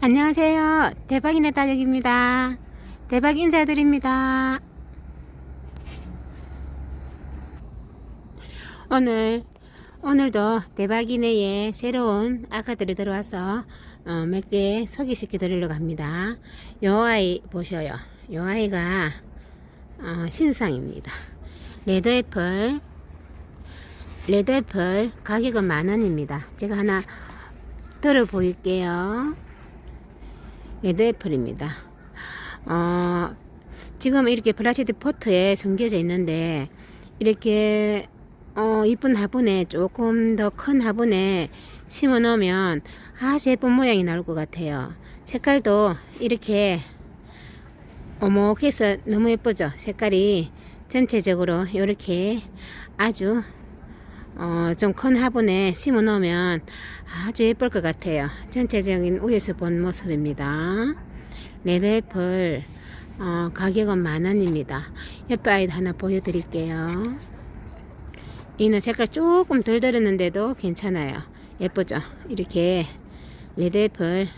안녕하세요. 대박이네 따적입니다. 대박 인사드립니다. 오늘, 오늘도 대박이네에 새로운 아가들이 들어와서 어, 몇 개 소개시켜 드리려고 합니다. 요 아이 보셔요. 요 아이가 어, 신상입니다. 레드애플, 레드애플 가격은 만원입니다. 제가 하나 들어 보일게요. 레드애플입니다. 어, 지금 이렇게 플라스틱 포트에 숨겨져 있는데, 이렇게, 어, 이쁜 화분에 조금 더 큰 화분에 심어 놓으면 아주 예쁜 모양이 나올 것 같아요. 색깔도 이렇게 오목해서 너무 예쁘죠? 색깔이 전체적으로 이렇게 아주 어, 좀 큰 화분에 심어 놓으면 아주 예쁠 것 같아요. 전체적인 위에서 본 모습입니다. 레드애플 어, 가격은 만원입니다. 옆에 아이도 하나 보여드릴게요. 이는 색깔 조금 덜 들었는데도 괜찮아요. 예쁘죠? 이렇게 레드애플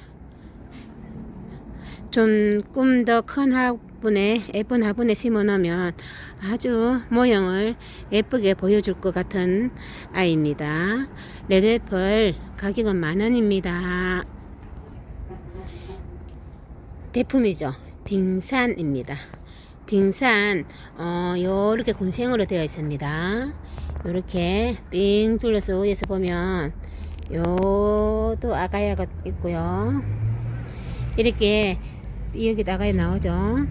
조금 더큰 화분 에 예쁜 화분에 심어 놓으면 아주 모형을 예쁘게 보여줄 것 같은 아이입니다. 레드애플 가격은 만원입니다. 대품이죠. 빙산입니다. 빙산 어 요렇게 군생으로 되어 있습니다. 요렇게 삥 둘러서 위에서 보면 요도 아가야가 있고요. 이렇게 여기 나가야 나오죠.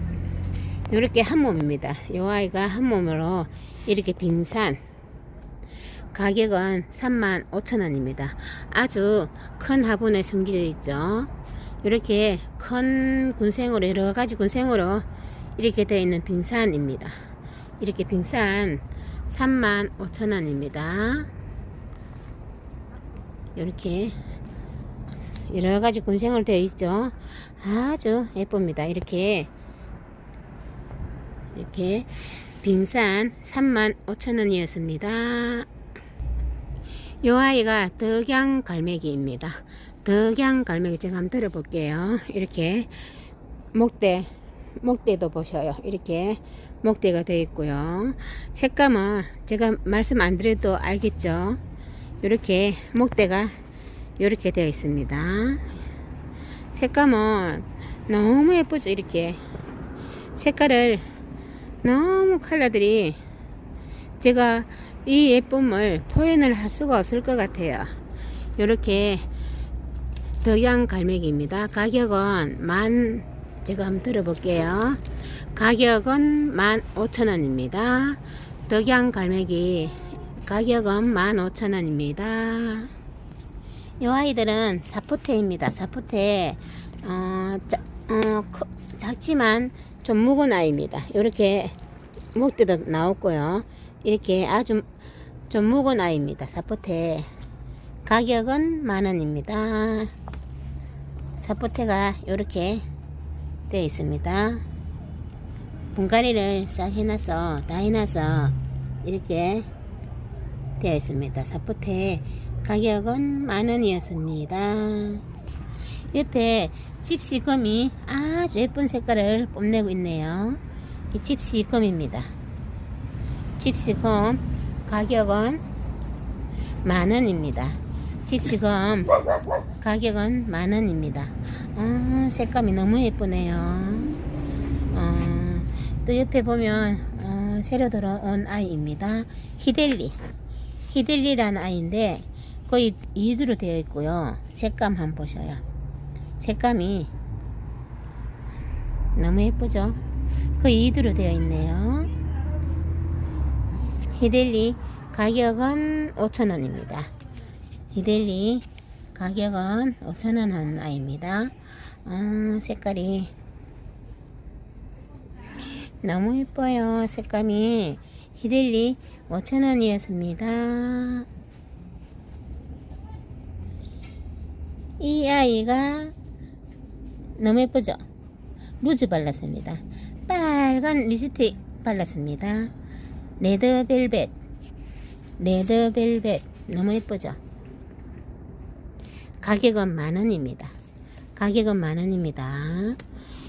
이렇게 한 몸입니다. 요 아이가 한 몸으로 이렇게 빙산 가격은 35,000원입니다. 아주 큰 화분에 숨겨져 있죠. 이렇게 큰 군생으로 여러 가지 군생으로 이렇게 되어 있는 빙산입니다. 이렇게 빙산 35,000원입니다. 이렇게 여러 가지 군생으로 되어 있죠. 아주 예쁩니다. 이렇게 이렇게 빙산 35,000원이었습니다. 요 아이가 덕양 갈매기입니다. 덕양 갈매기 제가 한번 들어볼게요. 이렇게 목대 목대도 보셔요. 이렇게 목대가 되어 있고요. 색감은 제가 말씀 안 드려도 알겠죠. 이렇게 목대가 이렇게 되어 있습니다. 색감은 너무 예쁘죠. 이렇게 색깔을 너무 컬러들이 제가 이 예쁨을 표현을 할 수가 없을 것 같아요. 이렇게 덕양 갈매기입니다. 가격은 만 제가 한번 들어볼게요. 가격은 만 오천 원입니다. 덕양 갈매기 가격은 만 오천 원입니다. 이 아이들은 사포테입니다. 사포테 어, 자, 어, 크, 작지만 좀 묵은 아이입니다. 이렇게 목대도 나왔고요. 이렇게 아주 좀 묵은 아이입니다. 사포테 가격은 만원입니다. 사포테가 이렇게 되어 있습니다. 분갈이를 싹 해놔서 다 해놔서 이렇게 되어 있습니다. 사포테 가격은 만원이었습니다. 옆에 집시금이 아주 예쁜 색깔을 뽐내고 있네요. 이 집시금입니다. 집시금 가격은 만원입니다. 집시금 가격은 만원입니다. 어, 색감이 너무 예쁘네요. 어, 또 옆에 보면 어, 새로 들어온 아이입니다. 히델리. 히델리라는 아이인데 거의 이두로 되어 있고요. 색감 한번 보셔요. 색감이 너무 예쁘죠? 거의 이두로 되어 있네요. 히델리 가격은 5,000원입니다. 히델리 가격은 5,000원 한 아이입니다. 어, 색깔이 너무 예뻐요. 색감이 히델리 5,000원이었습니다. 이 아이가 너무 예쁘죠? 루즈 발랐습니다. 빨간 립스틱 발랐습니다. 레드벨벳 레드벨벳 너무 예쁘죠? 가격은 만원입니다. 가격은 만원입니다.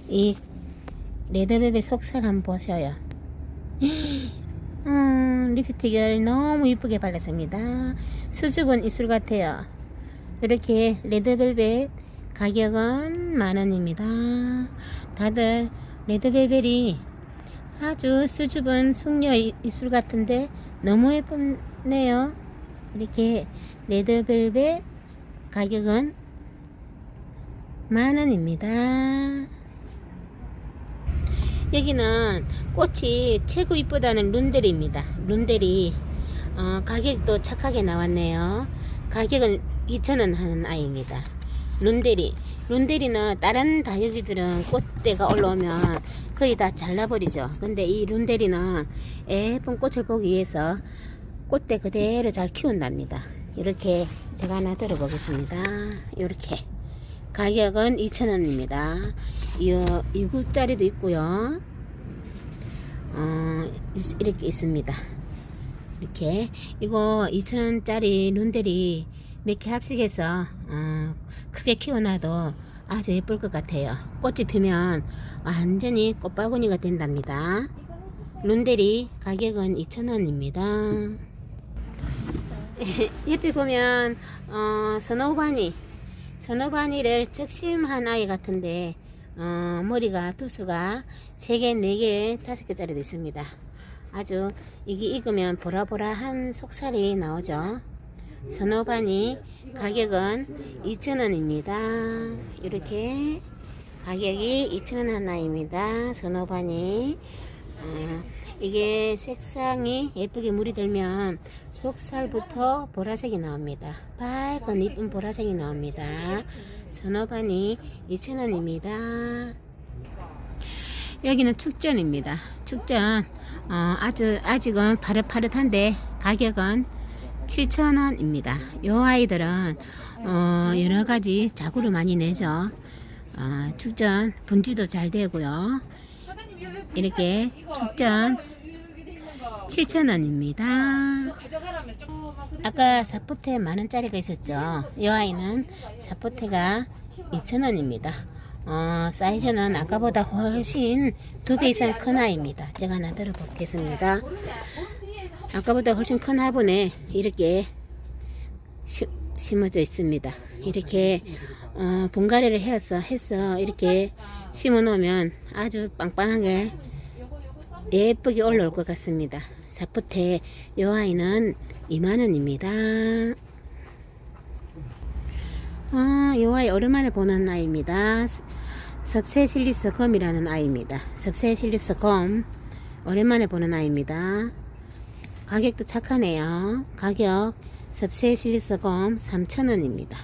이 레드벨벳 속살 한번 보셔요. 음, 립스틱을 너무 이쁘게 발랐습니다. 수줍은 입술 같아요. 이렇게 레드벨벳 가격은 만원입니다. 다들 레드벨벳이 아주 수줍은 숙녀 이- 입술 같은데 너무 예쁘네요. 이렇게 레드벨벳 가격은 만원입니다. 여기는 꽃이 최고 이쁘다는 룬데리입니다. 룬데리 어, 가격도 착하게 나왔네요. 가격은 2,000원 하는 아이입니다. 룬데리 룬데리는 다른 다육이들은 꽃대가 올라오면 거의 다 잘라버리죠. 근데 이 룬데리는 예쁜 꽃을 보기 위해서 꽃대 그대로 잘 키운답니다. 이렇게 제가 하나 들어보겠습니다. 이렇게 가격은 2,000원입니다. 이 2구짜리도 있고요. 어, 이- 이렇게 있습니다. 이렇게 이거 2,000원짜리 룬데리 몇 개 합식해서 어, 크게 키워놔도 아주 예쁠 것 같아요. 꽃이 피면 완전히 꽃바구니가 된답니다. 룬데리 가격은 2,000원입니다. 옆에 보면 어, 스노우바니 스노우바니를 적심한 아이 같은데 어, 머리가 두수가 3개, 4개, 5개짜리도 있습니다. 아주 이게 익으면 보라보라한 속살이 나오죠. 스노우바니 가격은 2,000원입니다. 이렇게 가격이 2,000원 하나입니다. 스노우바니 어, 이게 색상이 예쁘게 물이 들면 속살부터 보라색이 나옵니다. 밝은 이쁜 보라색이 나옵니다. 선어반이 2,000원입니다. 여기는 축전입니다. 축전 어, 아주 아직은 파릇파릇한데 가격은 7,000원입니다. 요 아이들은 어, 여러 가지 자구를 많이 내죠. 어, 축전 분지도 잘 되고요. 이렇게 축전 7,000원입니다. 아까 사포테 만원짜리가 있었죠. 이 아이는 사포테가 2,000원입니다. 어, 사이즈는 아까보다 훨씬 두 배 이상 큰 아이입니다. 제가 하나 들어보겠습니다. 아까보다 훨씬 큰 화분에 이렇게 시, 심어져 있습니다. 이렇게 어, 분갈이를 해서 해서 이렇게 심어 놓으면 아주 빵빵하게 예쁘게 올라올 것 같습니다. 사포테 이 아이는 2만원입니다. 아, 이 아이 오랜만에 보는 아이입니다. 섭세실리스 검이라는 아이입니다. 섭세실리스 검 오랜만에 보는 아이입니다. 가격도 착하네요. 가격 섭세 실리스 검 3,000원입니다.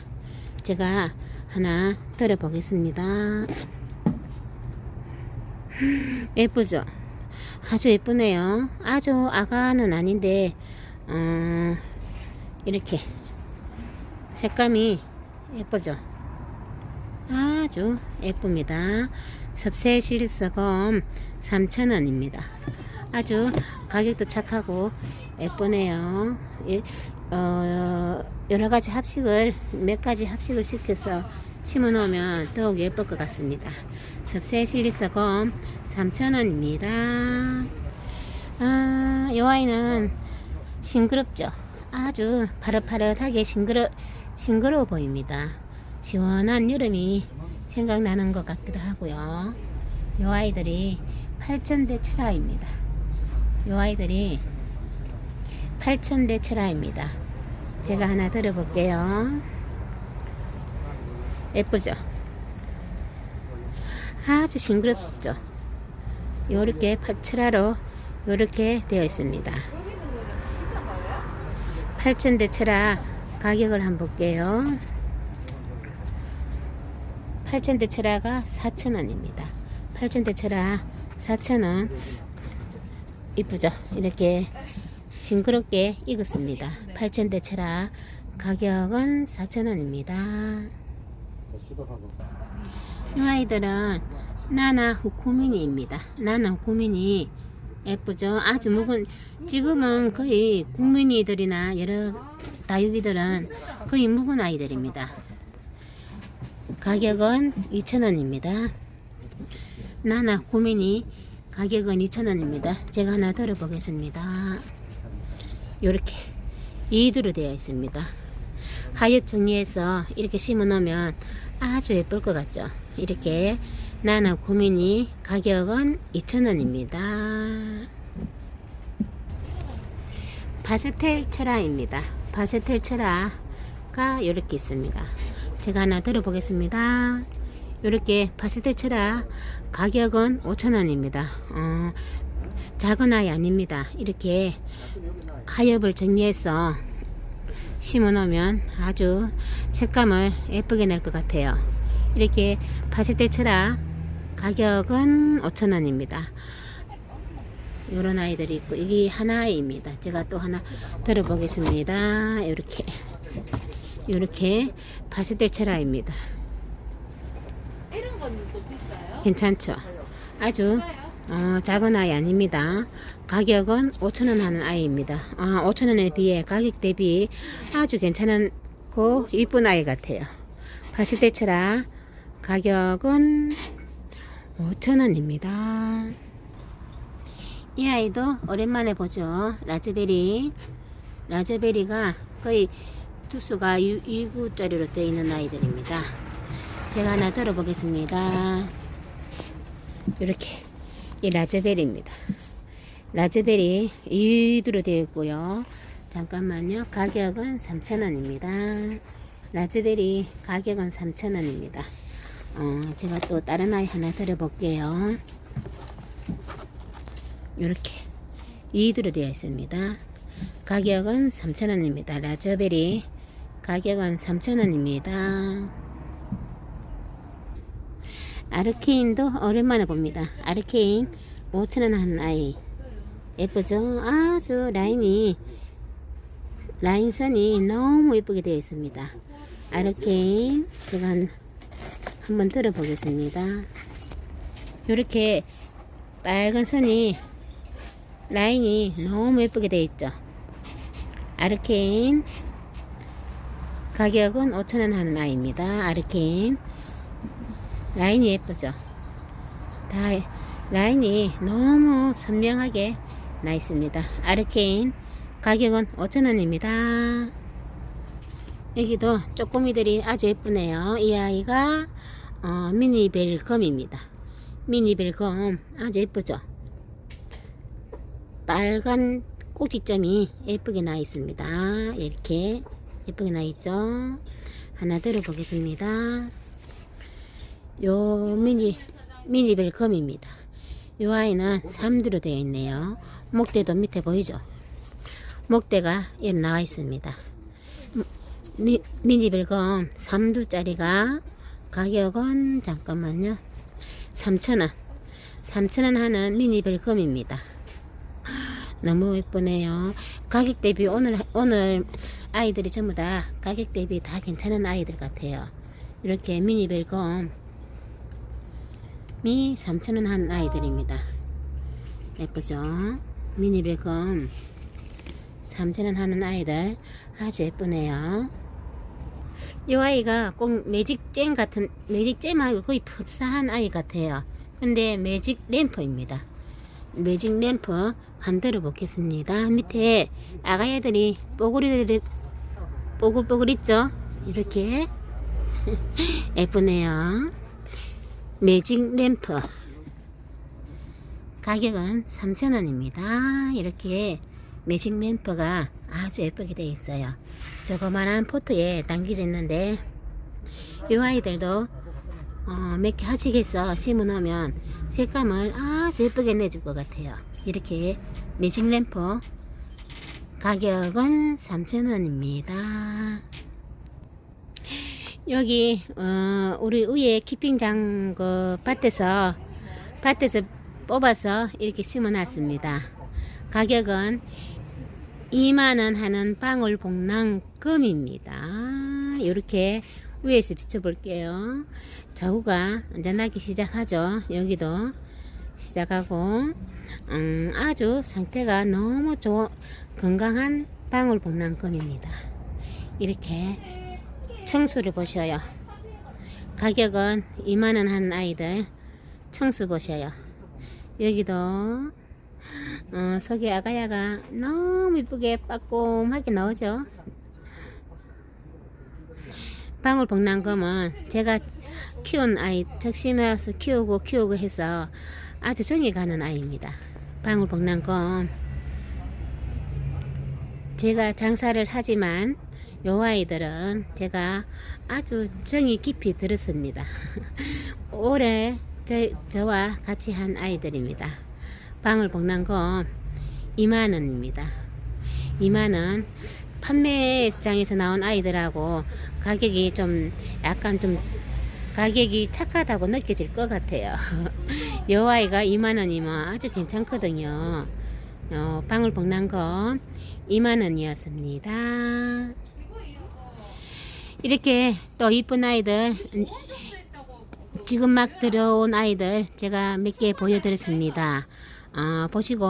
제가 하나 들어보겠습니다. 예쁘죠? 아주 예쁘네요. 아주 아가는 아닌데, 어, 이렇게 색감이 예쁘죠? 아주 예쁩니다. 섭세 실리서검 3,000원입니다. 아주 가격도 착하고 예쁘네요. 예, 어, 여러 가지 합식을, 몇 가지 합식을 시켜서 심어 놓으면 더욱 예쁠 것 같습니다. 섭세 실리서검 3,000원입니다. 아, 이 아이는 싱그럽죠? 아주 파릇파릇하게 싱그러, 싱그러워 보입니다. 시원한 여름이 생각나는 것 같기도 하고요. 이 아이들이 8천대 철화입니다. 이 아이들이 8천대 철화입니다. 제가 하나 들어볼게요. 예쁘죠? 아주 싱그럽죠? 요렇게 철화로 요렇게 되어 있습니다. 8천대 철화 가격을 한번 볼게요. 8천대 철화가 4천원입니다. 8천대 철화 4천원 이쁘죠? 이렇게 싱그럽게 익었습니다. 8천대 철화 가격은 4천원입니다. 이 아이들은 나나 후쿠미니입니다. 나나 후쿠미니 예쁘죠? 아주 묵은 지금은 거의 국민이들이나 여러 다육이들은 거의 묵은 아이들입니다. 가격은 2,000원입니다. 나나 구미니 가격은 2,000원입니다. 제가 하나 들어보겠습니다. 요렇게 이두로 되어 있습니다. 하엽 종이에서 이렇게 심어 놓으면 아주 예쁠 것 같죠? 이렇게 나나 구미니 가격은 2,000원입니다. 바스텔 철화입니다. 바스텔 철화가 이렇게 있습니다. 제가 하나 들어보겠습니다. 이렇게 바스텔 철화 가격은 5,000원입니다. 어, 작은 아이 아닙니다. 이렇게 하엽을 정리해서 심어 놓으면 아주 색감을 예쁘게 낼 것 같아요. 이렇게 바스텔 철화 가격은 5,000원입니다. 요런 아이들이 있고 이게 하나입니다. 제가 또 하나 들어보겠습니다. 이렇게 이렇게 바스텔 철화입니다. 괜찮죠? 아주 어, 작은 아이 아닙니다. 가격은 5,000원 하는 아이입니다. 아, 5,000원에 비해 가격 대비 아주 괜찮고 이쁜 아이 같아요. 철화 가격은 5,000원입니다. 이 아이도 오랜만에 보죠. 라즈베리. 라즈베리가 거의 두수가 2구짜리로 되어 있는 아이들입니다. 제가 하나 들어보겠습니다. 이렇게 이 라즈베리입니다. 라즈베리 2두로 되어 있고요. 잠깐만요. 가격은 3,000원입니다. 라즈베리 가격은 3,000원입니다. 어, 제가 또 다른 아이 하나 들어볼게요. 이렇게 2두로 되어 있습니다. 가격은 3,000원입니다. 라즈베리 가격은 3,000원입니다. 아르케인도 오랜만에 봅니다. 아르케인 5,000원 하는 아이. 예쁘죠? 아주 라인이, 라인선이 너무 예쁘게 되어 있습니다. 아르케인, 제가 한, 한번 들어보겠습니다. 이렇게 빨간 선이, 라인이 너무 예쁘게 되어 있죠? 아르케인, 가격은 5,000원 하는 아이입니다. 아르케인. 라인이 예쁘죠? 다 라인이 너무 선명하게 나 있습니다. 아르케인 가격은 5,000원입니다. 여기도 쪼꼬미들이 아주 예쁘네요. 이 아이가 어, 미니벨검입니다. 미니벨검 아주 예쁘죠? 빨간 꼭지점이 예쁘게 나 있습니다. 이렇게 예쁘게 나 있죠? 하나 들어보겠습니다. 요 미니 미니벨 검입니다. 요 아이는 3두로 되어 있네요. 목대도 밑에 보이죠? 목대가 이렇게 나와 있습니다. 미, 미니벨 검 3두짜리가 가격은 잠깐만요. 3,000원. 3,000원 하는 미니벨 검입니다. 너무 예쁘네요. 가격 대비 오늘 오늘 아이들이 전부 다 가격 대비 다 괜찮은 아이들 같아요. 이렇게 미니벨 검 미 3,000원 한 아이들입니다. 예쁘죠? 미니벨검 3,000원 하는 아이들 아주 예쁘네요. 이 아이가 꼭 매직잼 같은 매직잼 하고 거의 흡사한 아이 같아요. 근데 매직 램프입니다. 매직 램프 간들어 보겠습니다. 밑에 아가애들이 뽀글이 뽀글뽀글 있죠? 이렇게 예쁘네요. 매직 램프 가격은 3,000원입니다. 이렇게 매직 램프가 아주 예쁘게 되어 있어요. 조그만한 포트에 담겨져 있는데 이 아이들도 어, 몇개 합치게서 심어 놓으면 색감을 아주 예쁘게 내줄 것 같아요. 이렇게 매직 램프 가격은 3,000원입니다. 여기 어, 우리 위에 키핑장 그 밭에서 밭에서 뽑아서 이렇게 심어놨습니다. 가격은 2만원 하는 방울 복랑금입니다. 이렇게 위에서 비춰볼게요. 저우가 이제 나기 시작하죠. 여기도 시작하고 음, 아주 상태가 너무 좋 건강한 방울 복랑금입니다. 이렇게 청소를 보셔요. 가격은 2만원 한 아이들 청수 보셔요. 여기도 어, 속에 아가야가 너무 이쁘게 빠꼼하게 나오죠. 방울 복랑검은 제가 키운 아이 적심해서 키우고 키우고 해서 아주 정이 가는 아이입니다. 방울 복랑검 제가 장사를 하지만 요 아이들은 제가 아주 정이 깊이 들었습니다. 올해 저, 저와 같이 한 아이들입니다. 방울복랑검 2만원입니다. 2만원 판매장에서 나온 아이들하고 가격이 좀 약간 좀 가격이 착하다고 느껴질 것 같아요. 요 아이가 2만원이면 아주 괜찮거든요. 어, 방울복랑검 2만원이었습니다. 이렇게 또 이쁜 아이들 음, 지금 막 들어온 아이들 제가 몇 개 보여드렸습니다. 어, 보시고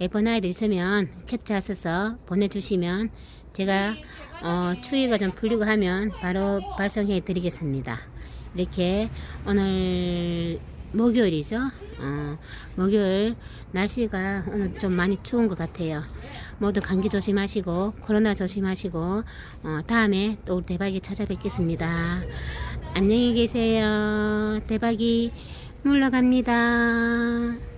예쁜 아이들 있으면 캡처하셔서 보내주시면 제가 어, 추위가 좀 풀리고 하면 바로 발송해 드리겠습니다. 이렇게 오늘 목요일이죠. 어, 목요일 날씨가 오늘 좀 많이 추운 것 같아요. 모두 감기 조심하시고 코로나 조심하시고 어, 다음에 또 대박이 찾아뵙겠습니다. 안녕히 계세요. 대박이 물러갑니다.